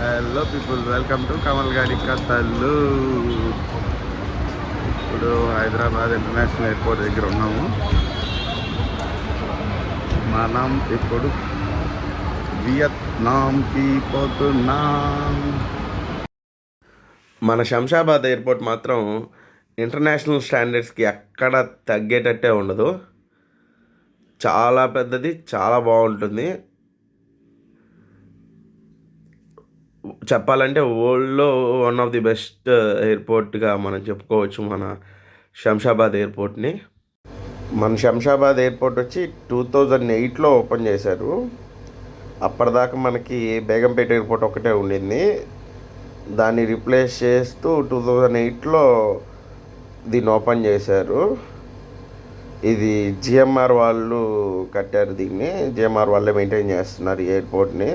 Hello people welcome to Kamal గారి కథలు ఇప్పుడు హైదరాబాద్ ఇంటర్నేషనల్ ఎయిర్పోర్ట్ దగ్గర ఉన్నాము. మనం ఇప్పుడు వియత్నాంకి పోతున్నాం. మన శంషాబాద్ ఎయిర్పోర్ట్ మాత్రం ఇంటర్నేషనల్ స్టాండర్డ్స్కి ఎక్కడ తగ్గేటట్టే ఉండదు. చాలా పెద్దది చాలా బాగుంటుంది. చెప్పాలంటే వరల్డ్లో one of the best uh, ఎయిర్పోర్ట్గా మనం చెప్పుకోవచ్చు మన శంషాబాద్ ఎయిర్పోర్ట్ని. మన శంషాబాద్ ఎయిర్పోర్ట్ వచ్చి టూ థౌజండ్ ఎయిట్లో ఓపెన్ చేశారు. అప్పటిదాకా మనకి బేగంపేట ఎయిర్పోర్ట్ ఒకటే ఉండింది. దాన్ని రీప్లేస్ చేస్తూ టూ థౌజండ్ ఎయిట్లో దీన్ని ఓపెన్ చేశారు. ఇది జిఎంఆర్ వాళ్ళు కట్టారు దీన్ని. జిఎంఆర్ వాళ్ళే మెయింటైన్ చేస్తున్నారు ఈ ఎయిర్పోర్ట్ని.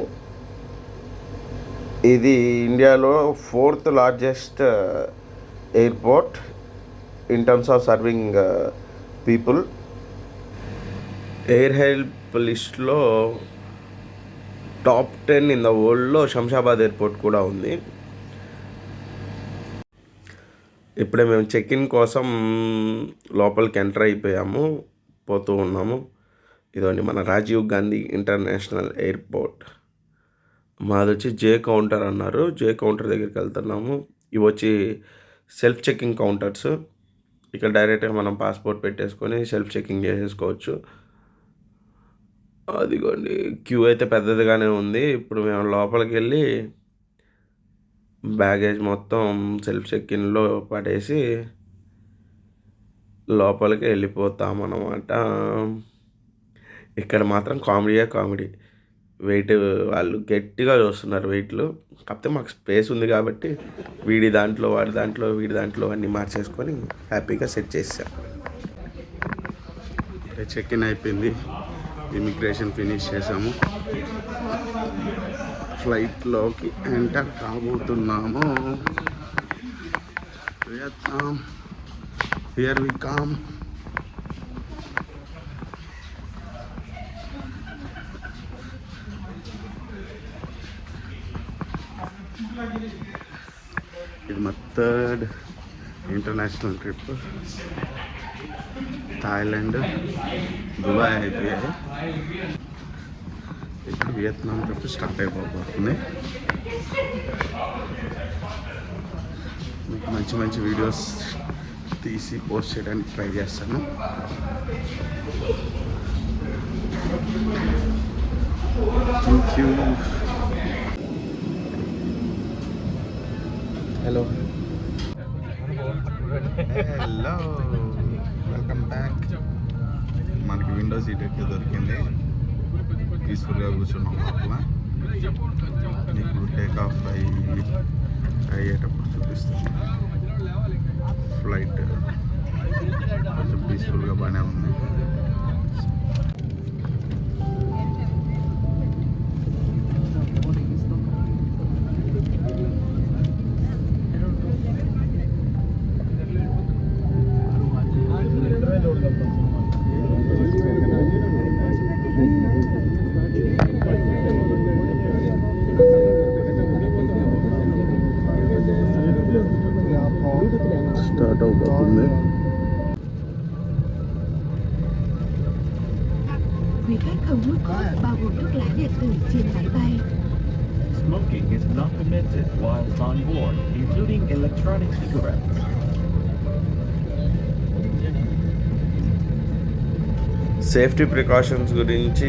ఇది ఇండియాలో fourth largest uh, airport in terms of serving uh, people. Air help లిస్ట్లో టాప్ టెన్ ఇన్ ద వరల్డ్లో శంషాబాద్ ఎయిర్పోర్ట్ కూడా ఉంది. ఇప్పుడే మేము చెక్ ఇన్ కోసం లోపలికి ఎంటర్ అయిపోయాము పోతూ ఉన్నాము. ఇదండి మన రాజీవ్ గాంధీ ఇంటర్నేషనల్ ఎయిర్పోర్ట్. మాది వచ్చి జే కౌంటర్ అన్నారు. జే కౌంటర్ దగ్గరికి వెళ్తున్నాము. ఇవి వచ్చి సెల్ఫ్ చెకింగ్ కౌంటర్స్ ఇక్కడ డైరెక్ట్గా మనం పాస్పోర్ట్ పెట్టేసుకొని సెల్ఫ్ చెకింగ్ చేసేసుకోవచ్చు. అదిగోండి. క్యూ అయితే పెద్దదిగానే ఉంది. ఇప్పుడు మేము లోపలికి వెళ్ళి బ్యాగేజ్ మొత్తం సెల్ఫ్ చెక్కిన్లో పడేసి లోపలికి వెళ్ళిపోతామన్నమాట. ఇక్కడ మాత్రం కామెడీయే కామెడీ వెయిట్ వాళ్ళు గట్టిగా చూస్తున్నారు వెయిట్లు. కాకపోతే మాకు స్పేస్ ఉంది కాబట్టి వీడి దాంట్లో వాడి దాంట్లో వీడి దాంట్లో అన్నీ మార్చేసుకొని హ్యాపీగా సెట్ చేసాం చెక్ ఇన్ అయిపోయింది. ఇమిగ్రేషన్ ఫినిష్ చేసాము. ఫ్లైట్లోకి ఎంటర్ కాబోతున్నాము. వియత్నాం హియర్ వి కామ్ ఇది మా third international trip Thailand Dubai అయిపోయాయి ఇప్పుడు వియత్నాం ట్రిప్ స్టార్ట్ అయిపోతుంది మీకు మంచి మంచి వీడియోస్ తీసి పోస్ట్ చేయడానికి ట్రై చేస్తాను thank you hello. Hello welcome back మనకి విండో సీట్ అయితే దొరికింది. పీస్ఫుల్గా కూర్చున్నాం లోపల మీకు టేక్ ఆఫ్ అయ్యి అయ్యేటప్పుడు చూపిస్తాను ఫ్లైట్ కొంచెం పీస్ఫుల్గా బాగానే ఉంది. స్టార్ట్ అవుతుంది Quý khách không hút thuốc bao gồm thuốc lá điện tử trên máy bay. Smoking is not permitted whilst on board, including electronic cigarettes. Safety precautions గురించి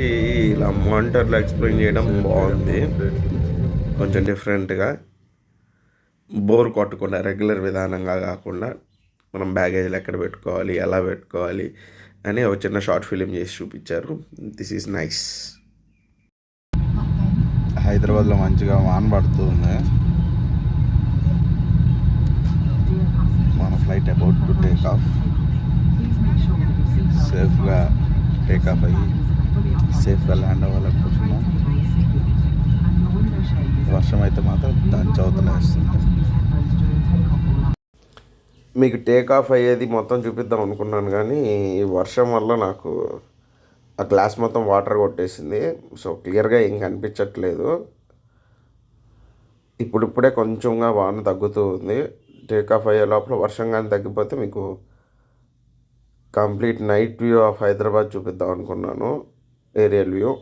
ఇలా మానిటర్లో ఎక్స్ప్లెయిన్ చేయడం బాగుంది కొంచెం డిఫరెంట్గా బోర్ కొట్టకుండా రెగ్యులర్ విధానంగా కాకుండా మనం బ్యాగేజ్లు ఎక్కడ పెట్టుకోవాలి ఎలా పెట్టుకోవాలి అని ఒక చిన్న షార్ట్ ఫిలిం చేసి చూపించారు. దిస్ ఈజ్ నైస్ హైదరాబాద్లో మంచిగా వాన పడుతుంది. మన flight about to take off. సేఫ్గా టేక్ ఆఫ్ అయ్యి సేఫ్గా ల్యాండ్ అవ్వాలనుకుంటున్నాం. వర్షం అయితే మాత్రం దాని చదువుతూనే మీకు టేక్ ఆఫ్ అయ్యేది మొత్తం చూపిద్దాం అనుకున్నాను కానీ ఈ వర్షం వల్ల నాకు ఆ గ్లాస్ మొత్తం వాటర్ కొట్టేసింది. సో క్లియర్గా ఏం కనిపించట్లేదు. ఇప్పుడిప్పుడే కొంచెంగా వాన తగ్గుతూ ఉంది. టేక్ ఆఫ్ అయ్యే లోపల వర్షం కానీ తగ్గిపోతే మీకు complete night view of Hyderabad చూపిద్దాం అనుకున్నాను. ఏరియల్ వ్యూ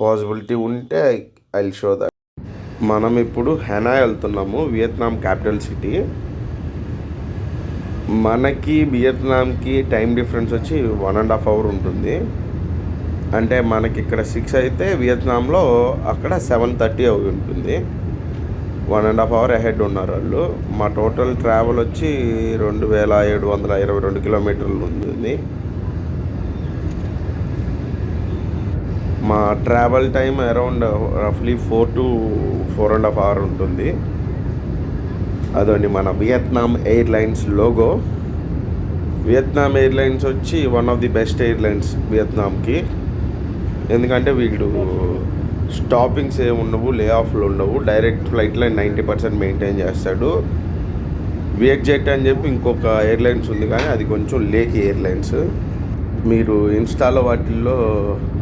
పాసిబిలిటీ ఉంటే ఐ షో దట్ మనం ఇప్పుడు హెనా వెళ్తున్నాము వియత్నాం క్యాపిటల్ సిటీ. మనకి వియత్నాంకి టైం డిఫరెన్స్ వచ్చి వన్ అండ్ హాఫ్ అవర్ ఉంటుంది. అంటే మనకి ఇక్కడ సిక్స్ అయితే వియత్నాంలో అక్కడ సెవెన్ థర్టీ అవి ఉంటుంది. One and half hour ahead ఉన్నారు వాళ్ళు. మా టోటల్ ట్రావెల్ వచ్చి రెండు వేల ఏడు వందల ఇరవై రెండు కిలోమీటర్లు ఉంటుంది. మా travel time around రఫ్లీ four to four and half hour ఉంటుంది. అదండి మన Vietnam Airlines logo Vietnam Airlines వచ్చి one of the best airlines వియత్నాంకి ఎందుకంటే వీళ్ళు స్టాపింగ్స్ ఏమి ఉండవు లే ఆఫ్లు ఉండవు డైరెక్ట్ ఫ్లైట్లో నైంటీ పర్సెంట్ మెయింటైన్ చేస్తాడు. వియట్ జెట్ అని చెప్పి ఇంకొక ఎయిర్లైన్స్ ఉంది కానీ అది కొంచెం లేక్ ఎయిర్లైన్స్ మీరు ఇన్స్టాలో వాటిల్లో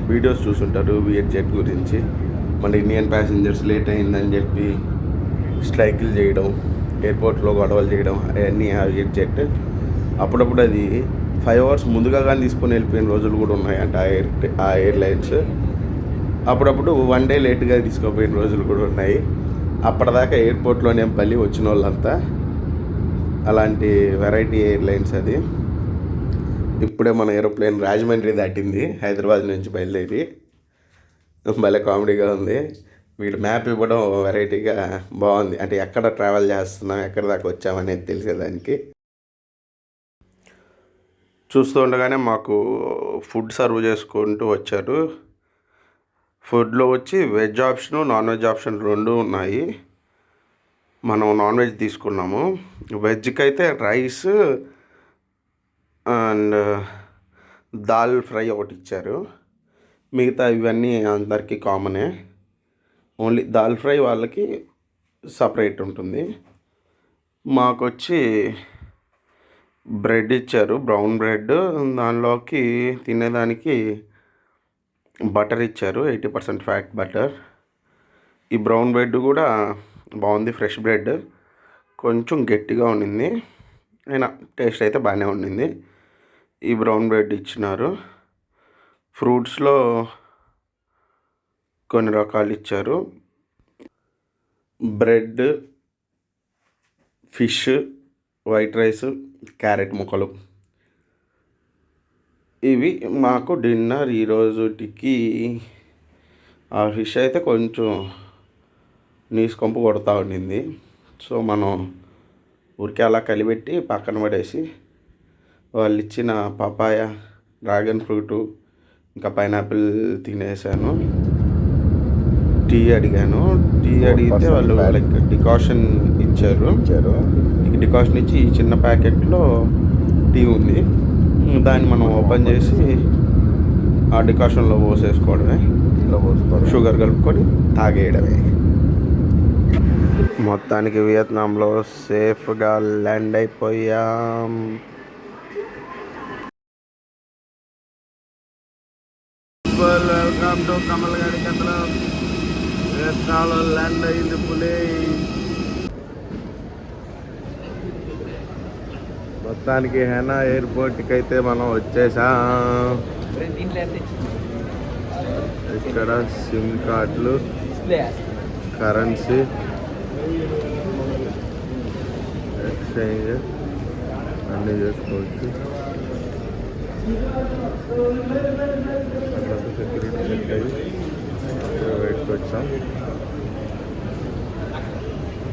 వీడియోస్ చూసుంటారు వియట్ గురించి. మన ఇండియన్ ప్యాసింజర్స్ లేట్ అయిందని చెప్పి స్ట్రైకులు చేయడం ఎయిర్పోర్ట్లో గొడవలు చేయడం అవన్నీ ఆ వియట్ జెట్. అప్పుడప్పుడు అది ఫైవ్ అవర్స్ ముందుగా కానీ తీసుకొని వెళ్ళిపోయిన రోజులు కూడా ఉన్నాయంట ఆ ఎయిర్ ఆ ఎయిర్లైన్స్. అప్పుడప్పుడు వన్ డే లేట్గా తీసుకుపోయిన రోజులు కూడా ఉన్నాయి. అప్పటిదాకా ఎయిర్పోర్ట్లోనే పల్లి వచ్చిన వాళ్ళంతా అలాంటి వెరైటీ ఎయిర్లైన్స్ అది. ఇప్పుడే మన ఏరోప్లేన్ రాజమండ్రి దాటింది హైదరాబాద్ నుంచి బయలుదేరి. భలే కామెడీగా ఉంది. వీడు మ్యాప్ ఇవ్వడం వెరైటీగా బాగుంది. అంటే ఎక్కడ ట్రావెల్ చేస్తున్నాం ఎక్కడ దాకా వచ్చామనేది తెలిసేదానికి. చూస్తూ ఉండగానే మాకు ఫుడ్ సర్వ్ చేసుకుంటూ వచ్చారు. ఫుడ్లో వచ్చి veg option non veg option రెండు ఉన్నాయి. మనం నాన్ వెజ్ తీసుకున్నాము. వెజ్కి అయితే రైస్ అండ్ దాల్ ఫ్రై ఒకటి ఇచ్చారు. మిగతా ఇవన్నీ అందరికీ కామనే. ఓన్లీ దాల్ ఫ్రై వాళ్ళకి సపరేట్ ఉంటుంది. మాకు వచ్చి బ్రెడ్ ఇచ్చారు బ్రౌన్ బ్రెడ్. దానిలోకి తినేదానికి బటర్ ఇచ్చారు ఎయిటీ పర్సెంట్ ఫ్యాట్ బటర్. ఈ బ్రౌన్ బ్రెడ్ కూడా బాగుంది ఫ్రెష్ బ్రెడ్. కొంచెం గట్టిగా ఉండింది. అయినా టేస్ట్ అయితే బాగానే ఉండింది. ఈ బ్రౌన్ బ్రెడ్ ఇచ్చినారు. ఫ్రూట్స్లో కొన్ని రకాలు ఇచ్చారు. Bread fish white rice carrot ముక్కలు. ఇవి మాకు డిన్నర్ ఈరోజుటికి ఆ ఫిష్ అయితే కొంచెం నీసుకొంపు కొడతా ఉండింది. సో మనం ఊరికే అలా కలిపెట్టి పక్కన పడేసి వాళ్ళు ఇచ్చిన పపాయ డ్రాగన్ ఫ్రూటు ఇంకా పైనాపిల్ తినేసాను. టీ అడిగాను. టీ అడిగితే వాళ్ళు లైక్ డికాషన్ ఇచ్చారు. ఇచ్చారు. డికాషన్ ఇచ్చి ఈ చిన్న ప్యాకెట్లో టీ ఉంది. దాన్ని మనం ఓపెన్ చేసి ఆ డికాషన్లో పోసేసుకోవడమే. షుగర్ కలుపుకొని తాగేయడమే. మొత్తానికి వియత్నాంలో సేఫ్గా ల్యాండ్ అయిపోయాం. వెల్కమ్ టు కమల్ గారి కథలో వేస్తాలో ల్యాండ్ అయింది పులి. మొత్తానికి హెనా ఎయిర్పోర్ట్కి అయితే మనం వచ్చేసాం. ఇక్కడ సిమ్ కార్డులు కరెన్సీ ఎక్స్చేంజ్ అన్నీ చేసుకోవచ్చు. అట్లా సెక్యూరిటీ చెక్ అయ్యి బయటకు వచ్చాం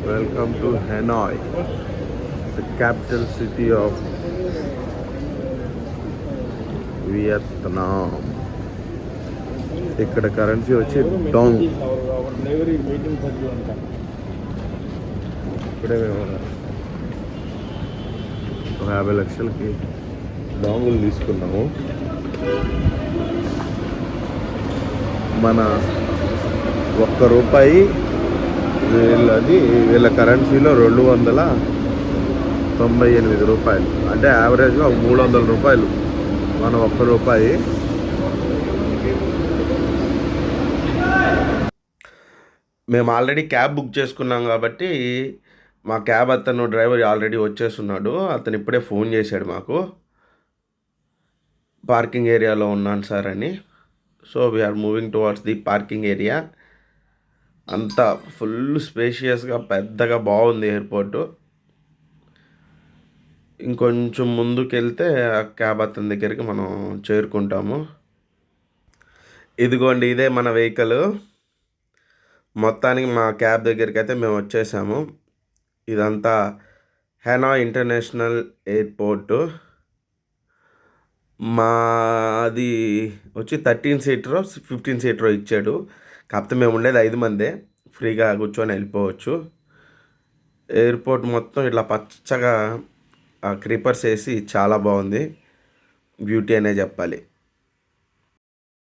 welcome to Hanoi the capital city of Vietnam ఇక్కడ కరెన్సీ వచ్చి డోంగ్ ఇప్పుడే మేము ఒక యాభై లక్షలకి డాంగులు తీసుకున్నాము. మన ఒక్క రూపాయి వీళ్ళది వీళ్ళ కరెన్సీలో రెండు వందల తొంభై ఎనిమిది రూపాయలు. అంటే యావరేజ్గా ఒక మూడు వందల రూపాయలు. మన ఒక్క రూపాయి. మేము ఆల్రెడీ క్యాబ్ బుక్ చేసుకున్నాం కాబట్టి మా క్యాబ్ అతను డ్రైవర్ ఆల్రెడీ వచ్చేస్తున్నాడు. అతను ఇప్పుడే ఫోన్ చేశాడు మాకు. పార్కింగ్ ఏరియాలో ఉన్నాను సార్ అని. So we're moving towards the parking area అంతా ఫుల్ స్పేషియస్గా పెద్దగా బాగుంది ఎయిర్పోర్టు ఇంకొంచెం ముందుకెళ్తే ఆ క్యాబ్ అతని దగ్గరికి మనం చేరుకుంటాము. ఇదిగోండి ఇదే మన వెహికల్ మొత్తానికి మా క్యాబ్ దగ్గరికి అయితే మేము వచ్చేసాము. ఇదంతా హెనా ఇంటర్నేషనల్ ఎయిర్పోర్టు మాది వచ్చి థర్టీన్ సీటర్ ఫిఫ్టీన్ సీటర్ ఇచ్చాడు. కాకపోతే మేము ఉండేది ఐదు మందే. ఫ్రీగా కూర్చొని వెళ్ళిపోవచ్చు. ఎయిర్పోర్ట్ మొత్తం ఇట్లా పచ్చగా క్రీపర్స్ వేసి చాలా బాగుంది. బ్యూటీ అనే చెప్పాలి.